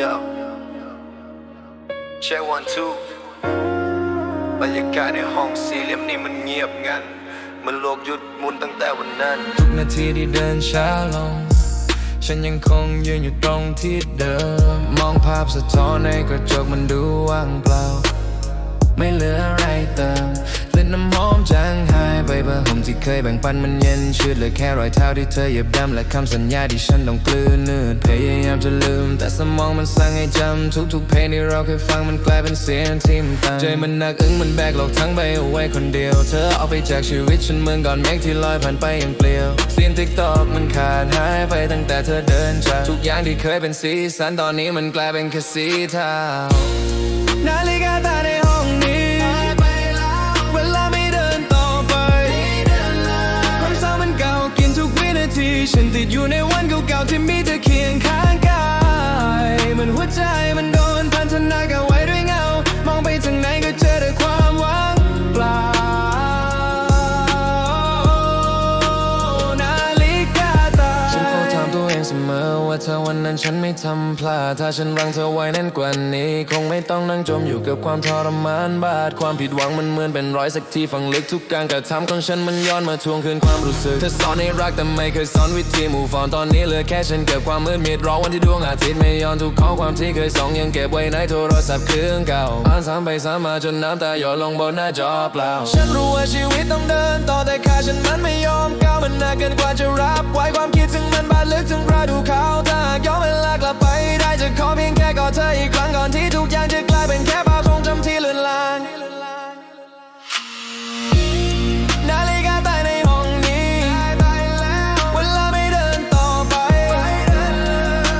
Yo Check one two บรรยากาศในห้องสี่เหลี่ยมนี่มันเงียบงันมันโลกหยุดมุนตั้งแต่วันนั้น ทุกนาทีที่เดินช้าลง ฉันยังคงยืนอยู่ตรงที่เดิม มองภาพสะท้อนในกระจกมันดูว่างเปล่า ไม่เหลืออะไรเติม ที่เคยแบ่งปันมันเย็นชืดเหลือแค่รอยเท้าที่เธอเหยียบย่ำและคำสัญญาที่ฉันต้องกลืนเนืดพยายามจะลืม แต่สมองมันสั่งให้จำทุกๆเพลงที่เราเคยฟังมันกลายเป็นเสียงที่มันตันใจมันหนักอึ้งมันแบกโลกทั้งใบเอาไว้คนเดียว เธอเอาไปจากชีวิตฉันเหมือนก่อนเมฆที่ลอยผ่านไปอย่างเปลี่ยวเสียงติ๊กตอกมันขาดหายไปตั้งแต่เธอเดินจากทุกอย่างที่เคยเป็นสีสันตอนนี้มันกลายเป็นแค่สีเทา อยู่ในวันเก่าๆที่มีเธอเคียงข้างกายเหมันหัวใจมันโดนพันธนาการ นั้นฉันไม่ทำพลาด ถ้าฉันรังเธอไว้แน่นกว่านี้ คงไม่ต้องนั่งจมอยู่กับความทรมานบาด ความผิดหวังมันเหมือนเป็นรอยสักที่ฝังลึกทุกการกระทำของฉันมันย้อนมาทวงคืนความรู้สึก เธอสอนให้รักแต่ไม่เคยสอนวิธี move on ตอนนี้เหลือแค่ฉันเก็บความมืดมิดรอวันที่ดวงอาทิตย์ไม่ย้อนทุกข้อความที่เคยส่งยังเก็บไว้ในโทรศัพท์เครื่องเก่าอ่านซ้ำไปซ้ำมาจนน้ำตาหยดลงบนหน้าจอเปล่า ฉันรู้ว่าชีวิตต้องเดินต่อแต่ขาฉันมันไม่ยอมก้าวมันหนักเกินกว่าจะรับไว้ความคิด ลึกถึงกระดูกเขาถ้าหากย้อนเวลากลับไปได้จะขอเพียงแค่กอดเธออีกครั้งก่อนที่ทุกอย่างจะกลายเป็นแค่ภาพทรงจำที่เลือนลาง นาฬิกาตายในห้องนี้ เวลาไม่เดินต่อไป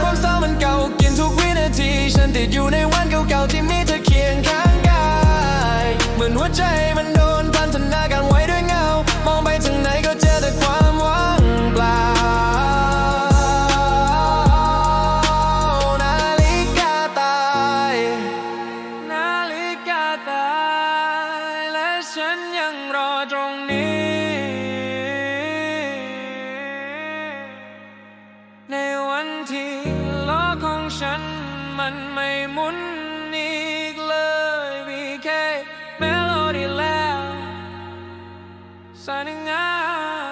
ความเศร้ามันเก่ากินทุกวินาที ฉันติดอยู่ใน ฉันยังรอตรงนี้ ในวันที่โลกของฉันมันไม่หมุนอีกเลยมีแค่เมโลดี้แล้ว signing out